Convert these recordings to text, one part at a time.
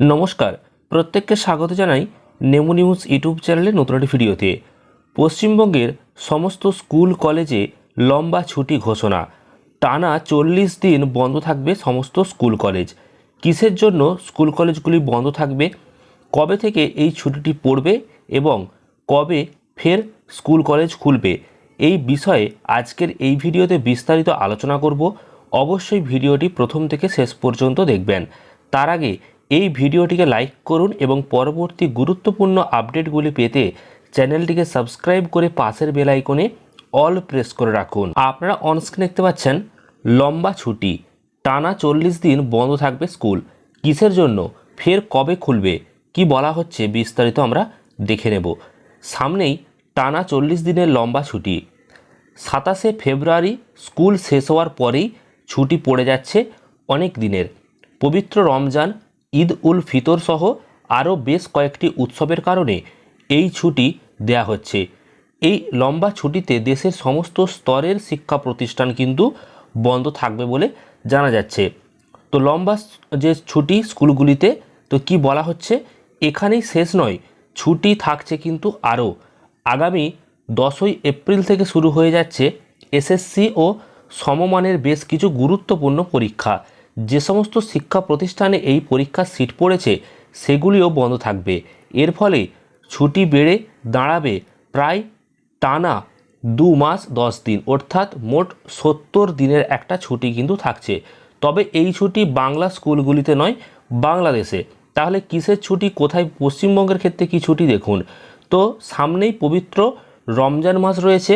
নমস্কার, প্রত্যেককে স্বাগত জানাই নেমো নিউজ ইউটিউব চ্যানেলে নতুন একটি ভিডিওতে। পশ্চিমবঙ্গের সমস্ত স্কুল, কলেজে লম্বা ছুটি ঘোষণা। টানা চল্লিশ দিন বন্ধ থাকবে সমস্ত স্কুল, কলেজ। কিসের জন্য স্কুল, কলেজগুলি বন্ধ থাকবে? কবে থেকে এই ছুটিটি পড়বে? এবং কবে ফের স্কুল, কলেজ খুলবে? এই বিষয়ে আজকের এই ভিডিওতে বিস্তারিত আলোচনা করব। অবশ্যই ভিডিওটি প্রথম থেকে শেষ পর্যন্ত দেখবেন। তার আগে এই ভিডিওটিকে লাইক করুন এবং পরবর্তী গুরুত্বপূর্ণ আপডেটগুলি পেতে চ্যানেলটিকে সাবস্ক্রাইব করে পাশের বেল আইকনে অল প্রেস করে রাখুন। আপনারা অনস্ক্রিন দেখতে পাচ্ছেন, লম্বা ছুটি, টানা চল্লিশ দিন বন্ধ থাকবে স্কুল কিসের জন্য? ফের কবে খুলবে? কি বলা হচ্ছে? বিস্তারিত আমরা দেখে নেব। সামনেই টানা চল্লিশ দিনের লম্বা ছুটি। সাতাশে ফেব্রুয়ারি স্কুল শেষ হওয়ার পরেই ছুটি পড়ে যাচ্ছে অনেক দিনের। পবিত্র রমজান ঈদ উল ফিতর সহ আরও বেশ কয়েকটি উৎসবের কারণে এই ছুটি দেয়া হচ্ছে। এই লম্বা ছুটিতে দেশের সমস্ত স্তরের শিক্ষা প্রতিষ্ঠান কিন্তু বন্ধ থাকবে বলে জানা যাচ্ছে। তো লম্বা যে ছুটি স্কুলগুলিতে, তো কি বলা হচ্ছে? এখানেই শেষ নয়, ছুটি থাকছে কিন্তু আরও। আগামী দশই এপ্রিল থেকে শুরু হয়ে যাচ্ছে এসএসসি ও সমমানের বেশ কিছু গুরুত্বপূর্ণ পরীক্ষা। যে সমস্ত শিক্ষা প্রতিষ্ঠানে এই পরীক্ষার সিট পড়েছে, সেগুলিও বন্ধ থাকবে। এর ফলে ছুটি বেড়ে দাঁড়াবে প্রায় টানা দু মাস দশ দিন, অর্থাৎ মোট সত্তর দিনের একটা ছুটি কিন্তু থাকছে। তবে এই ছুটি বাংলা স্কুলগুলিতে নয়, বাংলাদেশে। তাহলে কিসের ছুটি, কোথায়, পশ্চিমবঙ্গের ক্ষেত্রে কি ছুটি দেখুন। তো সামনেই পবিত্র রমজান মাস রয়েছে,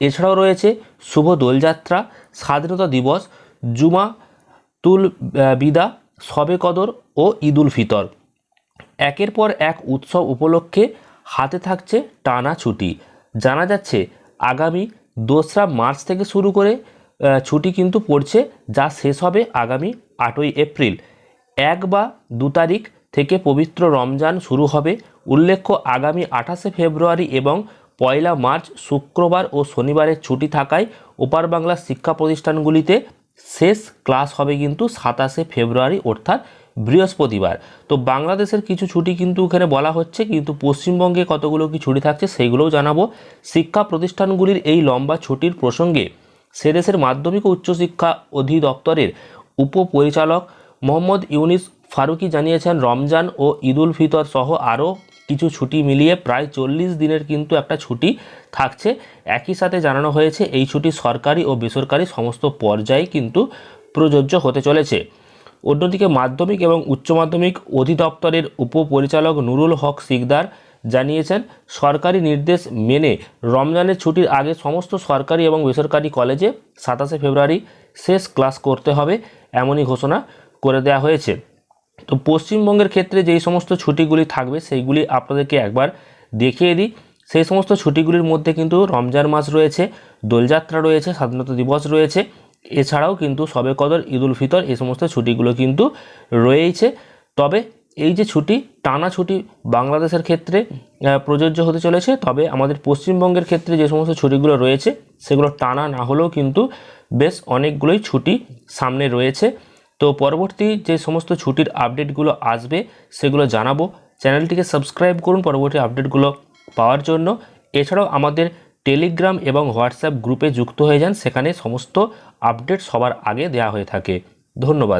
এছাড়াও রয়েছে শুভ দোলযাত্রা, স্বাধীনতা দিবস, জুমা তুল বিদা শবে কদর ও ঈদুল ফিতর। একের পর এক উৎসব উপলক্ষে হাতে থাকছে টানা ছুটি। জানা যাচ্ছে, আগামী দোসরা মার্চ থেকে শুরু করে ছুটি কিন্তু পড়ছে, যা শেষ হবে আগামী আটই এপ্রিল। এক বা দু তারিখ থেকে পবিত্র রমজান শুরু হবে। উল্লেখ্য, আগামী আঠাশে ফেব্রুয়ারি এবং পয়লা মার্চ শুক্রবার ও শনিবারের ছুটি থাকায় ওপার বাংলার শিক্ষা প্রতিষ্ঠানগুলিতে শেষ ক্লাস হবে কিন্তু সাতাশে ফেব্রুয়ারি, অর্থাৎ বৃহস্পতিবার। তো বাংলাদেশের কিছু ছুটি কিন্তু এখানে বলা হচ্ছে, কিন্তু পশ্চিমবঙ্গে কতগুলো কি ছুটি থাকছে সেইগুলোও জানাব। শিক্ষা প্রতিষ্ঠানগুলির এই লম্বা ছুটির প্রসঙ্গে সেদেশের মাধ্যমিক ও উচ্চশিক্ষা অধিদপ্তরের উপপরিচালক মোহাম্মদ ইউনিস ফারুকি জানিয়েছেন, রমজান ও ঈদুল ফিতর সহ আরও কিছু ছুটি মিলিয়ে প্রায় চল্লিশ দিনের কিন্তু একটা ছুটি থাকছে। একই সাথে জানানো হয়েছে, এই ছুটি সরকারি ও বেসরকারি সমস্ত পর্যায়ে কিন্তু প্রযোজ্য হতে চলেছে। অন্যদিকে মাধ্যমিক এবং উচ্চ মাধ্যমিক অধিদপ্তরের উপপরিচালক নুরুল হক সিকদার জানিয়েছেন, সরকারি নির্দেশ মেনে রমজানের ছুটির আগে সমস্ত সরকারি এবং বেসরকারি কলেজে সাতাশে ফেব্রুয়ারি শেষ ক্লাস করতে হবে, এমনই ঘোষণা করে দেওয়া হয়েছে। তো পশ্চিমবঙ্গের ক্ষেত্রে যেই সমস্ত ছুটিগুলি থাকবে, সেইগুলি আপনাদেরকে একবার দেখিয়ে দিই। সেই সমস্ত ছুটিগুলির মধ্যে কিন্তু রমজান মাস রয়েছে, দোলযাত্রা রয়েছে, স্বাধীনতা দিবস রয়েছে। এছাড়াও কিন্তু সবে কদর ঈদুল ফিতর এই সমস্ত ছুটিগুলো কিন্তু রয়েছে তবে এই যে ছুটি, টানা ছুটি বাংলাদেশের ক্ষেত্রে প্রযোজ্য হতে চলেছে। তবে আমাদের পশ্চিমবঙ্গের ক্ষেত্রে যে সমস্ত ছুটিগুলো রয়েছে, সেগুলো টানা না হলেও কিন্তু বেশ অনেকগুলোই ছুটি সামনে রয়েছে। তো পরবর্তী যে সমস্ত ছুটির আপডেটগুলো আসবে, সেগুলো জানাব। চ্যানেলটিকে সাবস্ক্রাইব করুন পরবর্তী আপডেটগুলো পাওয়ার জন্য। এছাড়াও আমাদের টেলিগ্রাম এবং হোয়াটসঅ্যাপ গ্রুপে যুক্ত হয়ে যান, সেখানে সমস্ত আপডেট সবার আগে দেয়া হয়ে থাকে। ধন্যবাদ।